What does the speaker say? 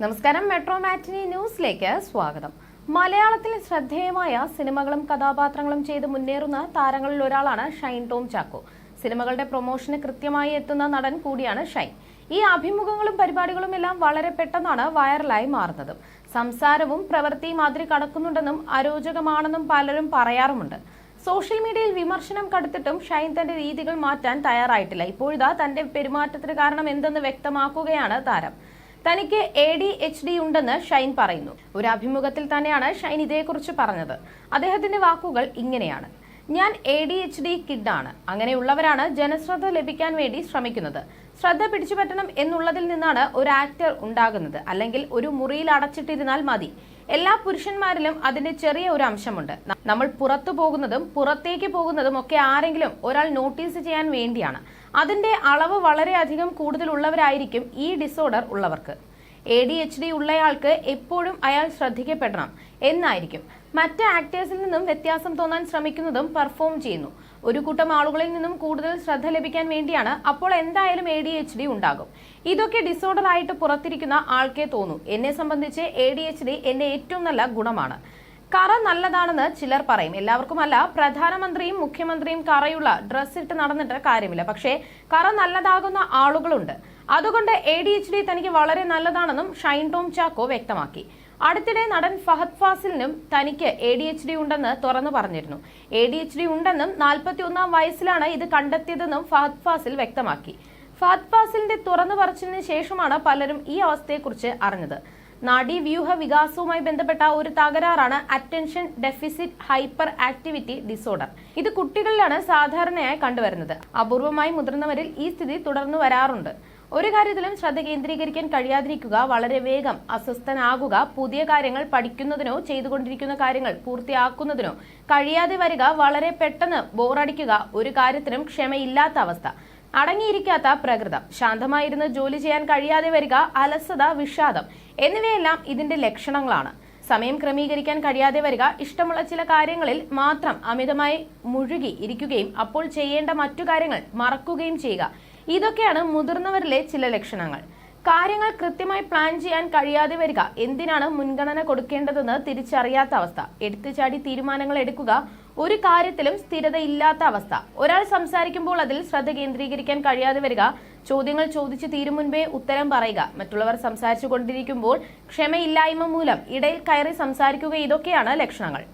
നമസ്കാരം. മെട്രോ മാറ്റിനി ന്യൂസിലേക്ക് സ്വാഗതം. മലയാളത്തിൽ ശ്രദ്ധേയമായ സിനിമകളും കഥാപാത്രങ്ങളും ചെയ്ത് മുന്നേറുന്ന താരങ്ങളിൽ ഒരാളാണ് ഷൈൻ ടോം ചാക്കോ. സിനിമകളുടെ പ്രൊമോഷന് കൃത്യമായി എത്തുന്ന നടൻ കൂടിയാണ് ഷൈൻ. ഈ അഭിമുഖങ്ങളും പരിപാടികളും എല്ലാം വളരെ പെട്ടെന്നാണ് വൈറലായി മാറുന്നത്. സംസാരവും പ്രവൃത്തിയും അതിരി കടക്കുന്നുണ്ടെന്നും അരോചകമാണെന്നും പലരും പറയാറുമുണ്ട്. സോഷ്യൽ മീഡിയയിൽ വിമർശനം കടുത്തിട്ടും ഷൈൻ തന്റെ രീതികൾ മാറ്റാൻ തയ്യാറായിട്ടില്ല. ഇപ്പോഴിതാ തന്റെ പെരുമാറ്റത്തിന് കാരണം എന്തെന്ന് വ്യക്തമാക്കുകയാണ് താരം. തനിക്ക് എ ഡി എച്ച് ഡി ഉണ്ടെന്ന് ഷൈൻ പറയുന്നു. ഒരു അഭിമുഖത്തിൽ തന്നെയാണ് ഷൈൻ ഇതേക്കുറിച്ച് പറഞ്ഞത്. അദ്ദേഹത്തിന്റെ വാക്കുകൾ ഇങ്ങനെയാണ്. ഞാൻ എ ഡി എച്ച് ഡി കിഡാണ് അങ്ങനെയുള്ളവരാണ് ജനശ്രദ്ധ ലഭിക്കാൻ വേണ്ടി ശ്രമിക്കുന്നത്. ശ്രദ്ധ പിടിച്ചുപറ്റണം എന്നുള്ളതിൽ നിന്നാണ് ഒരു ആക്ടർ ഉണ്ടാകുന്നത്. അല്ലെങ്കിൽ ഒരു മുറിയിൽ അടച്ചിട്ടിരുന്നാൽ മതി. എല്ലാ പുരുഷന്മാരിലും അതിന്റെ ചെറിയ ഒരു അംശമുണ്ട്. നമ്മൾ പുറത്തു പോകുന്നതും പുറത്തേക്ക് പോകുന്നതും ഒക്കെ ആരെങ്കിലും ഒരാൾ നോട്ടീസ് ചെയ്യാൻ വേണ്ടിയാണ്. അതിന്റെ അളവ് വളരെയധികം കൂടുതലുള്ളവരായിരിക്കും ഈ ഡിസോർഡർ ഉള്ളവർക്ക്. എ ഡി എച്ച് ഡി ഉള്ളയാൾക്ക് എപ്പോഴും അയാൾ ശ്രദ്ധിക്കപ്പെടണം. എന്നായിരിക്കും. മറ്റ് ആക്ടേഴ്സിൽ നിന്നും വ്യത്യാസം തോന്നാൻ ശ്രമിക്കുന്നതും പെർഫോം ചെയ്യുന്നു. ഒരു കൂട്ടം ആളുകളിൽ നിന്നും കൂടുതൽ ശ്രദ്ധ ലഭിക്കാൻ വേണ്ടിയാണ് അപ്പോൾ എന്തായാലും എ ഡി എച്ച് ഡി ഉണ്ടാകും. ഇതൊക്കെ ഡിസോർഡർ ആയിട്ട് പുറത്തിരിക്കുന്ന ആൾക്കേ തോന്നൂ. എന്നെ സംബന്ധിച്ച് എ ഡി എച്ച് ഡി എന്റെ ഏറ്റവും നല്ല ഗുണമാണ്. കറ നല്ലതാണെന്ന് ചിലർ പറയും. എല്ലാവർക്കുമല്ല പ്രധാനമന്ത്രിയും മുഖ്യമന്ത്രിയും കറയുള്ള ഡ്രസ് ഇട്ട് നടന്നിട്ട് കാര്യമില്ല. പക്ഷേ കറ നല്ലതാകുന്ന ആളുകളുണ്ട്. അതുകൊണ്ട് എ ഡി എച്ച് ഡി തനിക്ക് വളരെ നല്ലതാണെന്നും ഷൈൻ ടോം ചാക്കോ വ്യക്തമാക്കി. അടുത്തിടെ നടൻ ഫഹദ് ഫാസിലിനും തനിക്ക് എ ഡി എച്ച് ഡി ഉണ്ടെന്ന് തുറന്നു പറഞ്ഞിരുന്നു. എ ഡി എച്ച് ഡി ഉണ്ടെന്നും നാൽപ്പത്തി ഒന്നാം വയസ്സിലാണ് ഇത് കണ്ടെത്തിയതെന്നും ഫഹദ് ഫാസിൽ വ്യക്തമാക്കി. ഫഹദ് ഫാസിലിന്റെ തുറന്നു പറച്ചിലിന് ശേഷമാണ് പലരും ഈ അവസ്ഥയെക്കുറിച്ച് അറിഞ്ഞത്. നാഡീവ്യൂഹ വികാസവുമായി ബന്ധപ്പെട്ട ഒരു തകരാറാണ് attention deficit hyperactivity disorder. ഇത് കുട്ടികളിലാണ് സാധാരണയായി കണ്ടുവരുന്നത്. അപൂർവമായി മുതിർന്നവരിൽ ഈ സ്ഥിതി തുടർന്നു വരാറുണ്ട്. ഒരു കാര്യത്തിലും ശ്രദ്ധ കേന്ദ്രീകരിക്കാൻ കഴിയാതിരിക്കുക വളരെ വേഗം അസ്വസ്ഥനാകുക പുതിയ കാര്യങ്ങൾ പഠിക്കുന്നതിനോ ചെയ്തുകൊണ്ടിരിക്കുന്ന കാര്യങ്ങൾ പൂർത്തിയാക്കുന്നതിനോ കഴിയാതെ വരിക വളരെ പെട്ടെന്ന് ബോറടിക്കുക ഒരു കാര്യത്തിനും ക്ഷമയില്ലാത്ത അവസ്ഥ. അടങ്ങിയിരിക്കാത്ത പ്രകൃതം. ശാന്തമായിരുന്ന് ജോലി ചെയ്യാൻ കഴിയാതെ വരിക അലസത വിഷാദം എന്നിവയെല്ലാം ഇതിന്റെ ലക്ഷണങ്ങളാണ്. സമയം ക്രമീകരിക്കാൻ കഴിയാതെ വരിക ഇഷ്ടമുള്ള ചില കാര്യങ്ങളിൽ മാത്രം അമിതമായി മുഴുകി ഇരിക്കുകയും അപ്പോൾ ചെയ്യേണ്ട മറ്റു കാര്യങ്ങൾ മറക്കുകയും ചെയ്യുക. ഇതൊക്കെയാണ് മുതിർന്നവരിലെ ചില ലക്ഷണങ്ങൾ. കാര്യങ്ങൾ കൃത്യമായി പ്ലാൻ ചെയ്യാൻ കഴിയാതെ വരിക. എന്തിനാണ് മുൻഗണന കൊടുക്കേണ്ടതെന്ന് തിരിച്ചറിയാത്ത അവസ്ഥ. എടുത്തുചാടി തീരുമാനങ്ങൾ എടുക്കുക ഒരു കാര്യത്തിലും സ്ഥിരതയില്ലാത്ത അവസ്ഥ. ഒരാൾ സംസാരിക്കുമ്പോൾ അതിൽ ശ്രദ്ധ കേന്ദ്രീകരിക്കാൻ കഴിയാതെ വരിക. ചോദ്യങ്ങൾ ചോദിച്ചു തീരും മുൻപേ ഉത്തരം പറയുക. മറ്റുള്ളവർ സംസാരിച്ചു കൊണ്ടിരിക്കുമ്പോൾ ക്ഷമയില്ലായ്മ മൂലം ഇടയിൽ കയറി സംസാരിക്കുക ഇതൊക്കെയാണ് ലക്ഷണങ്ങൾ.